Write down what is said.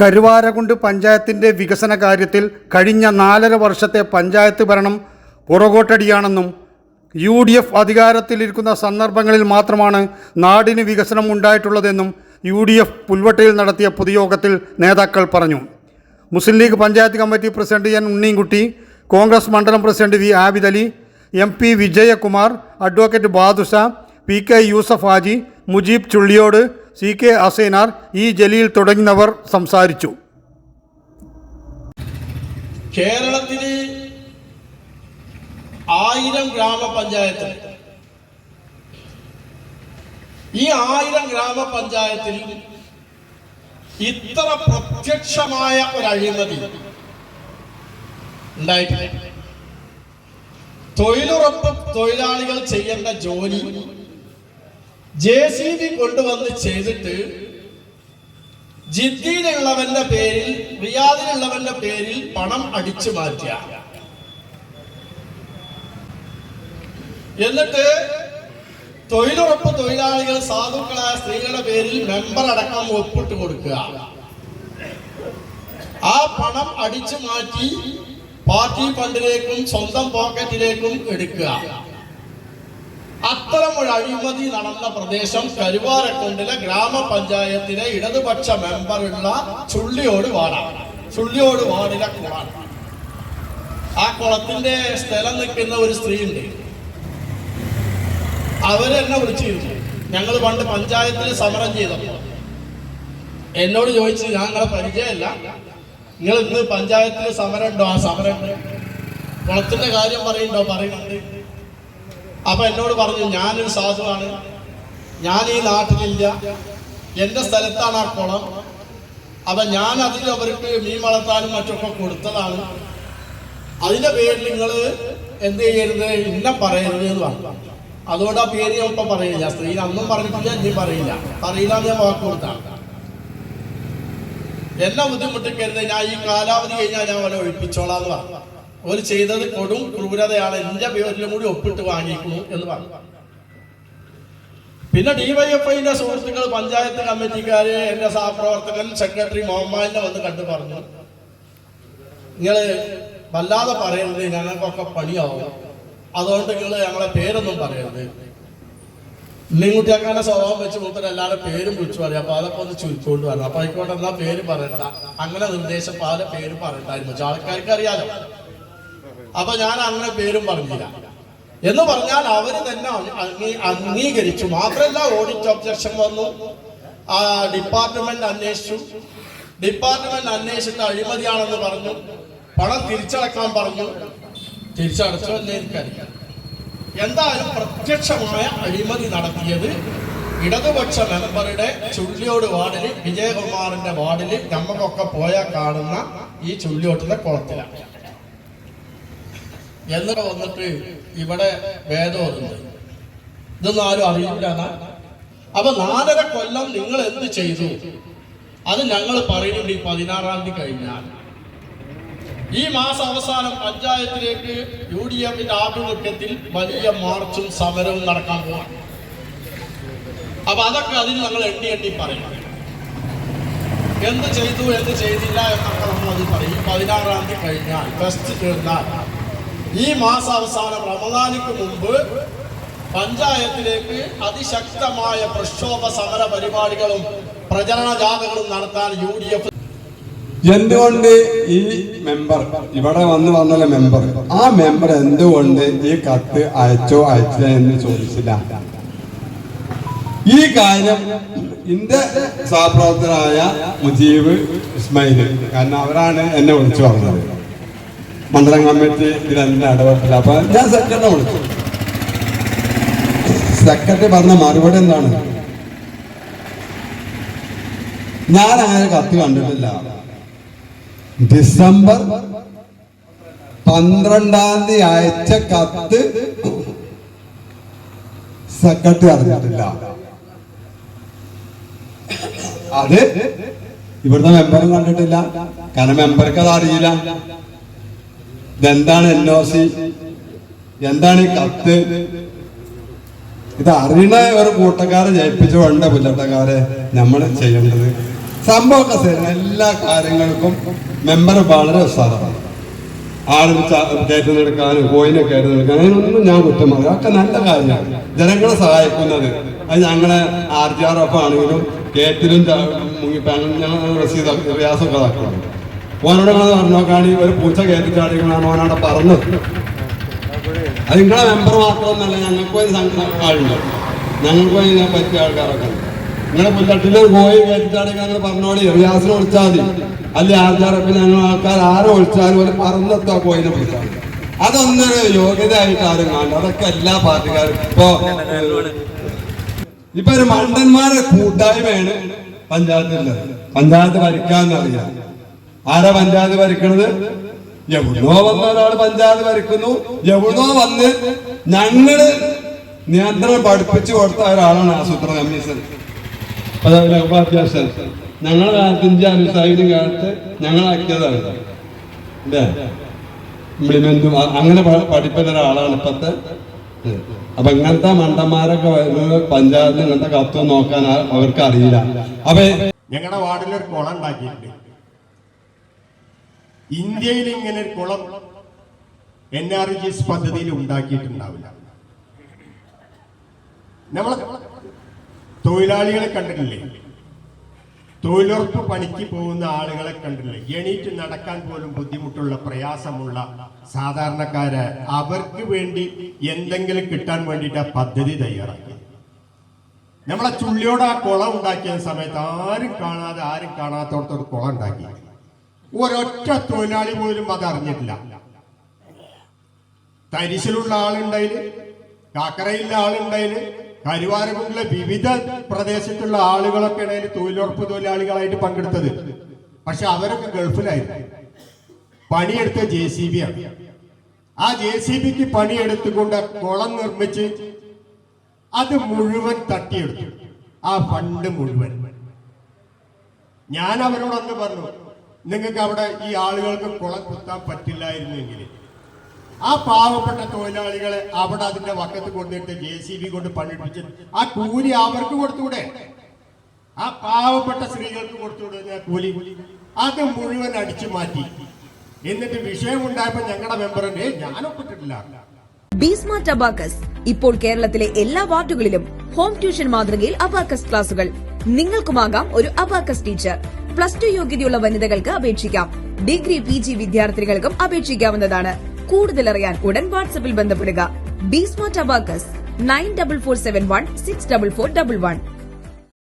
കരുവാരകുണ്ട് പഞ്ചായത്തിന്റെ വികസന കാര്യത്തിൽ കഴിഞ്ഞ നാലര വർഷത്തെ പഞ്ചായത്ത് ഭരണം പുറകോട്ടടിയാണെന്നും യു ഡി എഫ് അധികാരത്തിലിരിക്കുന്ന സന്ദർഭങ്ങളിൽ മാത്രമാണ് നാടിന് വികസനം ഉണ്ടായിട്ടുള്ളതെന്നും യു ഡി എഫ് പുൽവട്ടയിൽ നടത്തിയ പൊതുയോഗത്തിൽ നേതാക്കൾ പറഞ്ഞു. Muslim League panchayat committee president N Unneenkutty Congress മണ്ഡലം president V Abid Ali M P Vijayakumar advocate Badusha P K Yusuf Haji Mujeeb Chulliyode C K Asainar E Jaleel തുടങ്ങിയവർ സംസാരിച്ചു. കേരളത്തിന് ആയിരം ഗ്രാമപഞ്ചായത്ത് ഈ ആയിരം ഗ്രാമപഞ്ചായത്തിൽ ഇത്ര പ്രത്യക്ഷമായ ഒരു അഴിമതി ഉണ്ടായിട്ടില്ല. തൊഴിലുറപ്പ് തൊഴിലാളികൾ ചെയ്യേണ്ട ജോലി ജെ സി ബി കൊണ്ടുവന്ന് ചെയ്തിട്ട് ജിദ്ദിയിലുള്ളവന്റെ പേരിൽ റിയാദിലുള്ളവന്റെ പേരിൽ പണം അടിച്ചു മാറ്റുക. എന്നിട്ട് തൊഴിലുറപ്പ് തൊഴിലാളികൾ സാധുക്കളായ സ്ത്രീകളുടെ പേരിൽ മെമ്പർ അടക്കം ഒപ്പിട്ട് കൊടുക്കുക. ആ പണം അടിച്ചു മാറ്റി പാർട്ടി ഫണ്ടിലേക്കും സ്വന്തം പോക്കറ്റിലേക്കും എടുക്കുക. അത്തരം ഒരു അഴിമതി നടന്ന പ്രദേശം കരുവാരക്കുണ്ടിലെ ഗ്രാമപഞ്ചായത്തിലെ ഇടതുപക്ഷ മെമ്പറുള്ള ചുള്ളിയോട് വാടാണ് ചുള്ളിയോട് വാർഡിലെ കുളാണ്. ആ കുളത്തിന്റെ സ്ഥലം നിൽക്കുന്ന ഒരു സ്ത്രീ ഉണ്ട് അവരെന്നെ വിളിച്ചിരുന്നു. ഞങ്ങൾ പണ്ട് പഞ്ചായത്തിൽ സമരം ചെയ്തപ്പോൾ എന്നോട് ചോദിച്ചു ഞങ്ങളെ പരിചയമല്ല നിങ്ങൾ ഇന്ന് പഞ്ചായത്തിൽ സമരം ഉണ്ടോ? ആ സമരം കുളത്തിന്റെ കാര്യം പറയുന്നുണ്ടോ? പറയുന്നുണ്ട്. അപ്പൊ എന്നോട് പറഞ്ഞു ഞാനൊരു സാധുവാണ്. ഞാൻ ഈ നാട്ടിലില്ല. എന്റെ സ്ഥലത്താണ് ആ കുളം. അപ്പൊ ഞാൻ അതിൽ അവർക്ക് മീൻ വളർത്താനും മറ്റൊക്കെ കൊടുത്തതാണ്. അതിന്റെ പേരിൽ നിങ്ങൾ എന്ത് ചെയ്യരുത്? ഇന്ന പറയരുത് എന്ന് പറഞ്ഞു. അതുകൊണ്ട് ആ പേര് ഞാൻ ഇപ്പൊ പറയില്ല സ്ത്രീ അന്നും പറഞ്ഞിട്ടില്ല ഇനി പറയില്ല പറയില്ല എന്ന് ഞാൻ വാക്ക് കൊടുത്താണ്. എന്നെ ബുദ്ധിമുട്ടിക്കരുത്. ഞാൻ ഈ കാലാവധി കഴിഞ്ഞാൽ ഞാൻ അവനെ ഒഴിപ്പിച്ചോളാം എന്ന് പറഞ്ഞു. ഒരു ചെയ്തത് കൊടും ക്രൂരതയാണ് എന്റെ പേരിലും കൂടി ഒപ്പിട്ട് വാങ്ങിക്കുന്നു എന്ന് പറഞ്ഞു. പിന്നെ ഡിവൈഎഫ്ഐന്റെ സുഹൃത്തുക്കൾ പഞ്ചായത്ത് കമ്മിറ്റിക്കാര് എന്റെ സഹപ്രവർത്തകൻ സെക്രട്ടറി മുഹമ്മദിനെ വന്ന് കണ്ടു പറഞ്ഞു. നിങ്ങൾ വല്ലാതെ പറയരുത് ഞങ്ങൾക്കൊക്കെ പണിയാവും. അതുകൊണ്ട് നിങ്ങൾ ഞങ്ങളെ പേരൊന്നും പറയരുത്. ഉണ്ണിക്കുട്ടിയാക്കാന്റെ സ്വഭാവം വെച്ച് മൂത്തരം എല്ലാവരുടെ പേരും വിളിച്ചു പറയും. അപ്പൊ അതൊക്കെ ഒന്ന് ചുരുക്കൊണ്ട് വരണം. അപ്പൊ ആയിക്കോട്ടെ എന്നാ പേര് പറയണ്ട. അങ്ങനെ നിർദ്ദേശം പല പേര് പറയണ്ടായിരുന്നു. ആൾക്കാർക്ക് അറിയാലോ അപ്പൊ ഞാൻ അങ്ങനെ പേരും പറഞ്ഞില്ല. എന്ന് പറഞ്ഞാൽ അവർ തന്നെ അംഗീ- അംഗീകരിച്ചു. മാത്രമല്ല ഓഡിറ്റ് ഒബ്ജക്ഷൻ വന്നു. ആ ഡിപ്പാർട്ട്മെന്റ് അന്വേഷിച്ചു. ഡിപ്പാർട്ട്മെന്റ് അന്വേഷിച്ചിട്ട് അഴിമതിയാണെന്ന് പറഞ്ഞു. പണം തിരിച്ചടക്കാൻ പറഞ്ഞു. തിരിച്ചടച്ചു എന്ന് എന്തായാലും പ്രത്യക്ഷമായ അഴിമതി നടത്തിയത് ഇടതുപക്ഷ മെമ്പറുടെ ചുള്ളിയോട് വാർഡിൽ വിജയകുമാറിന്റെ വാർഡിൽ നമ്മക്കൊക്കെ പോയാൽ കാണുന്ന ഈ ചുള്ളിയോട്ടിലെ കുളത്തിലാണ്. എന്നിട്ട് വന്നിട്ട് ഇവിടെ വേദോറുണ്ട് ഇതൊന്നും ആരും അറിയില്ല. അപ്പൊ നാലര കൊല്ലം നിങ്ങൾ എന്ത് ചെയ്തു? അത് ഞങ്ങൾ പറയുന്നുണ്ട് ഈ പതിനാറാം തീയതി കഴിഞ്ഞാൽ. ഈ മാസം അവസാനം പഞ്ചായത്തിലേക്ക് യു ഡി എഫിന്റെ ആഭിമുഖ്യത്തിൽ വലിയ മാർച്ചും സമരവും നടക്കാൻ പോവാണ്. അപ്പൊ അതൊക്കെ അതിന് ഞങ്ങൾ എണ്ണി എണ്ണി പറയും എന്ത് ചെയ്തു എന്ത് ചെയ്തില്ല എന്നൊക്കെ നമ്മൾ അത് പറയും. പതിനാറാം തീയതി കഴിഞ്ഞാൽ ഫസ്റ്റ് തീർന്നാൽ ഈ മാസാവസാനം റമദാനിക്ക് മുമ്പ് പഞ്ചായത്തിലേക്ക് അതിശക്തമായ പ്രക്ഷോഭ സമര പരിപാടികളും പ്രചരണ ജാഥകളും നടത്താൻ യു ഡി എഫ് എന്തുകൊണ്ട് ഈ മെമ്പർ? ഇവിടെ വന്ന് വന്നല്ല മെമ്പർ? ആ മെമ്പർ എന്തുകൊണ്ട് ഈ കത്ത് അയച്ചോ അയച്ചില്ല എന്ന് ചോദിച്ചില്ല. ഈ കാര്യം ഇന്റെ സഹപ്രവർത്തകരായ മുജീബ് ഇസ്മായിൽ കാരണം അവരാണ് എന്നെ വിളിച്ചു പറഞ്ഞത്. മണ്ഡലം കമ്മിറ്റി ഇതിലെല്ലാം ഇടപെട്ടില്ല. അപ്പൊ ഞാൻ സെക്രട്ടറി വിളിച്ചു. സെക്രട്ടറി പറഞ്ഞ മറുപടി എന്താണ്? ഞാൻ അങ്ങനെ കത്ത് കണ്ടിട്ടില്ല. ഡിസംബർ പന്ത്രണ്ടാം തീയതി അയച്ച കത്ത് സെക്രട്ടറി അറിഞ്ഞിട്ടില്ല. അത് ഇവിടുത്തെ മെമ്പറും കണ്ടിട്ടില്ല. കാരണം മെമ്പർക്ക് അത് അറിയില്ല. ഇതെന്താണ് എൻ ഒ സി എന്താണ് ഈ കത്ത്? ഇത് അറിയണ ഒരു കൂട്ടക്കാരെ ജയിപ്പിച്ചു വേണ്ട പുല്ലട്ടക്കാരെ നമ്മൾ ചെയ്യേണ്ടത്. സംഭവമൊക്കെ ശരി. എല്ലാ കാര്യങ്ങൾക്കും മെമ്പർ വളരെ ഉത്സാഹമാണ് ആളും കയറ്റുന്നെടുക്കാനും കോയിനെ കയറ്റുന്നെടുക്കാനും അതിനൊന്നും ഞാൻ കുറ്റം പറയും അതൊക്കെ നല്ല കാര്യമാണ്. ജനങ്ങളെ സഹായിക്കുന്നത്. അത് ഞങ്ങളെ ആർ ജി ആർ എഫ് ആണെങ്കിലും കേട്ടിലും മുങ്ങിപ്പാനും ഞങ്ങൾ റസീദ് പ്രയാസമൊക്കെ ഇതാക്കുന്നുണ്ട് ഓനോട് നിങ്ങൾ പറഞ്ഞോക്കാണി ഒരു പൂച്ച കയറ്റിച്ചാടികളാണ് ഓനവിടെ പറഞ്ഞത് അത് നിങ്ങളെ മെമ്പർ മാത്രമൊന്നല്ല ഞങ്ങൾക്ക് ആളുണ്ട് ഞങ്ങൾക്ക് ഇതിനെ പറ്റിയ ആൾക്കാരൊക്കെ. നിങ്ങളെ പുല്ലട്ടിലെ പോയി കയറ്റിച്ചാടികൾ ഞങ്ങൾ പറഞ്ഞോളി റിയാസിനെ വിളിച്ചാൽ മതി. അല്ലെ ആചാരത്തിൽ ഞങ്ങൾ ആൾക്കാർ ആരെ വിളിച്ചാലും ഒരു പറന്നെത്താ കോയിനെ വിളിച്ചാൽ അതൊന്നൊരു യോഗ്യതയായിട്ട് ആരും കാണണ്ട അതൊക്കെ എല്ലാ പാർട്ടിക്കാരും ഇപ്പോ ഇപ്പൊ ഒരു മണ്ടന്മാരുടെ കൂട്ടായ്മയാണ് പഞ്ചായത്തിലുള്ളത്. പഞ്ചായത്ത് ഭരിക്കാന്നറിയാം. ആരാ പഞ്ചായത്ത് ഭരിക്കണത്? എവിടുന്നോ വന്ന ഒരാൾ പഞ്ചായത്ത് ഭരിക്കുന്നു. എവിടുന്നോ വന്ന് ഞങ്ങൾ നിയന്ത്രണം പഠിപ്പിച്ചു കൊടുത്ത ഒരാളാണ് ആസൂത്ര കമ്മീഷൻ അതായത് ഉപാധ്യക്ഷൻ ഞങ്ങളെ കാലത്ത് ഇഞ്ചി കാലത്ത് ഞങ്ങളാക്കിയതാണ് അങ്ങനെ പഠിപ്പിച്ച ഒരാളാണ് ഇപ്പത്തെ. അപ്പൊ ഇങ്ങനത്തെ മണ്ടന്മാരൊക്കെ പഞ്ചായത്തിന് ഇങ്ങനത്തെ കത്ത് നോക്കാൻ അവർക്ക് അറിയില്ല അപ്പൊ ഞങ്ങളുടെ വാർഡിൽ ഒരു കുളം ഉണ്ടാക്കിയിട്ടുണ്ട്. ഇന്ത്യയിൽ ഇങ്ങനെ ഒരു കുളം എൻ ആർ ജി എസ് പദ്ധതിയിൽ ഉണ്ടാക്കിയിട്ടുണ്ടാവില്ല. നമ്മൾ തൊഴിലാളികളെ കണ്ടിട്ടില്ലേ? തൊഴിലുറപ്പ് പണിക്ക് പോകുന്ന ആളുകളെ കണ്ടില്ലേ എണീറ്റ് നടക്കാൻ പോലും ബുദ്ധിമുട്ടുള്ള പ്രയാസമുള്ള സാധാരണക്കാര് അവർക്ക് വേണ്ടി എന്തെങ്കിലും കിട്ടാൻ വേണ്ടിയിട്ട് ആ പദ്ധതി തയ്യാറാക്കി നമ്മളെ ചുള്ളിയോട് ആ കുളം ഉണ്ടാക്കിയ സമയത്ത് ആരും കാണാതെ ആരും കാണാത്തോടത്തൊരു കുളം ഉണ്ടാക്കി. ഒരൊറ്റ തൊഴിലാളി പോലും അത് അറിഞ്ഞിട്ടില്ല തരിശിലുള്ള ആളുണ്ടായിൽ കാക്കറയിലുള്ള ആളുണ്ടായിൽ കരുവാരകുണ്ടിലെ വിവിധ പ്രദേശത്തുള്ള ആളുകളൊക്കെ അതിൽ തൊഴിലുറപ്പ് തൊഴിലാളികളായിട്ട് പങ്കെടുത്തത്. പക്ഷെ അവരൊക്കെ ഗൾഫിലായിരുന്നു. പണിയെടുത്ത ജെ സി ബി ആണ് ആ ജെ സി ബിക്ക് പണിയെടുത്തുകൊണ്ട് കുളം നിർമ്മിച്ച് അത് മുഴുവൻ തട്ടിയെടുത്തു. ആ ഫണ്ട് മുഴുവൻ. ഞാൻ അവരോടൊന്ന് പറഞ്ഞു നിങ്ങൾക്ക് അവിടെ ഈ ആളുകൾക്ക് കുളം കുത്താൻ പറ്റില്ലായിരുന്നെങ്കിൽ ആ പാവപ്പെട്ട തൊഴിലാളികളെ അവിടെ അതിന്റെ വക്കത്ത് കൊണ്ടിട്ട് ജെ സി ബി കൊണ്ട് പണിപ്പിച്ച് ആ കൂലി അവർക്ക് കൊടുത്തൂടെ ആ പാവപ്പെട്ട സ്ത്രീകൾക്ക് കൊടുത്തുകൂടെ ആ കൂലി? അത് മുഴുവൻ അടിച്ചു മാറ്റി. എന്നിട്ട് വിഷയം ഉണ്ടായപ്പോ ഞങ്ങളുടെ മെമ്പറിന്റെ ഞാൻ ഒപ്പിട്ടിട്ടില്ല ബീസ്മാർട്ട് അബാക്കസ്. ഇപ്പോൾ കേരളത്തിലെ എല്ലാ വാർഡുകളിലും ഹോം ട്യൂഷൻ മാതൃകയിൽ അബാക്കസ് ക്ലാസുകൾ. നിങ്ങൾക്കുമാകാം ഒരു അബാക്കസ് ടീച്ചർ. പ്ലസ് ടു യോഗ്യതയുള്ള വനിതകൾക്ക് അപേക്ഷിക്കാം. ഡിഗ്രി പി ജി വിദ്യാർത്ഥികൾക്കും അപേക്ഷിക്കാവുന്നതാണ്. കൂടുതൽ അറിയാൻ ഉടൻ വാട്സപ്പിൽ ബന്ധപ്പെടുക. B smart abacus nine double four seven one six double four double one.